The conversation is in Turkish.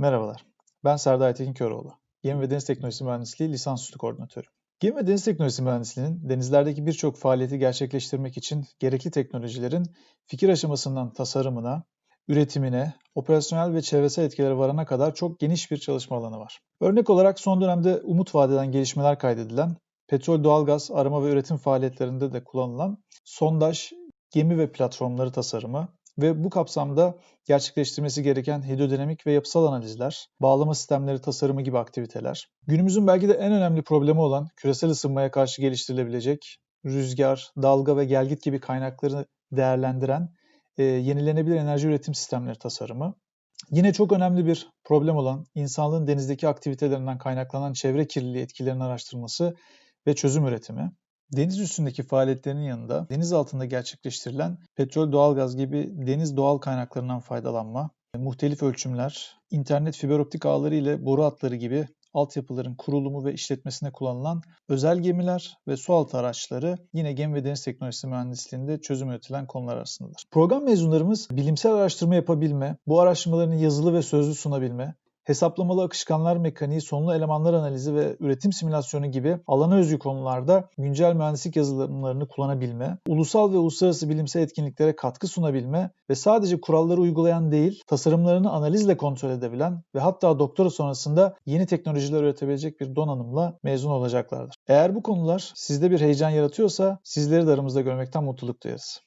Merhabalar, ben Serdar Aytekin Köroğlu. Gemi ve Deniz Teknolojisi Mühendisliği lisansüstü koordinatörü. Gemi ve Deniz Teknolojisi Mühendisliği'nin denizlerdeki birçok faaliyeti gerçekleştirmek için gerekli teknolojilerin fikir aşamasından tasarımına, üretimine, operasyonel ve çevresel etkilere varana kadar çok geniş bir çalışma alanı var. Örnek olarak son dönemde umut vadeden gelişmeler kaydedilen, petrol, doğalgaz, arama ve üretim faaliyetlerinde de kullanılan sondaj, gemi ve platformları tasarımı, ve bu kapsamda gerçekleştirmesi gereken hidrodinamik ve yapısal analizler, bağlama sistemleri tasarımı gibi aktiviteler, günümüzün belki de en önemli problemi olan küresel ısınmaya karşı geliştirilebilecek rüzgar, dalga ve gelgit gibi kaynakları değerlendiren e, yenilenebilir enerji üretim sistemleri tasarımı, Yine çok önemli bir problem olan insanlığın denizdeki aktivitelerinden kaynaklanan çevre kirliliği etkilerinin araştırılması ve çözüm üretimi. Deniz üstündeki faaliyetlerinin yanında deniz altında gerçekleştirilen petrol, doğalgaz gibi deniz doğal kaynaklarından faydalanma, muhtelif ölçümler, internet fiber optik ağları ile boru hatları gibi altyapıların kurulumu ve işletmesine kullanılan özel gemiler ve sualtı araçları yine gemi ve deniz teknolojisi mühendisliğinde çözüm üretilen konular arasındadır. Program mezunlarımız bilimsel araştırma yapabilme, bu araştırmalarını yazılı ve sözlü sunabilme, hesaplamalı akışkanlar mekaniği, sonlu elemanlar analizi ve üretim simülasyonu gibi alana özgü konularda güncel mühendislik yazılımlarını kullanabilme, ulusal ve uluslararası bilimsel etkinliklere katkı sunabilme ve sadece kuralları uygulayan değil, tasarımlarını analizle kontrol edebilen ve hatta doktora sonrasında yeni teknolojiler üretebilecek bir donanımla mezun olacaklardır. Eğer bu konular sizde bir heyecan yaratıyorsa sizleri de aramızda görmekten mutluluk duyarız.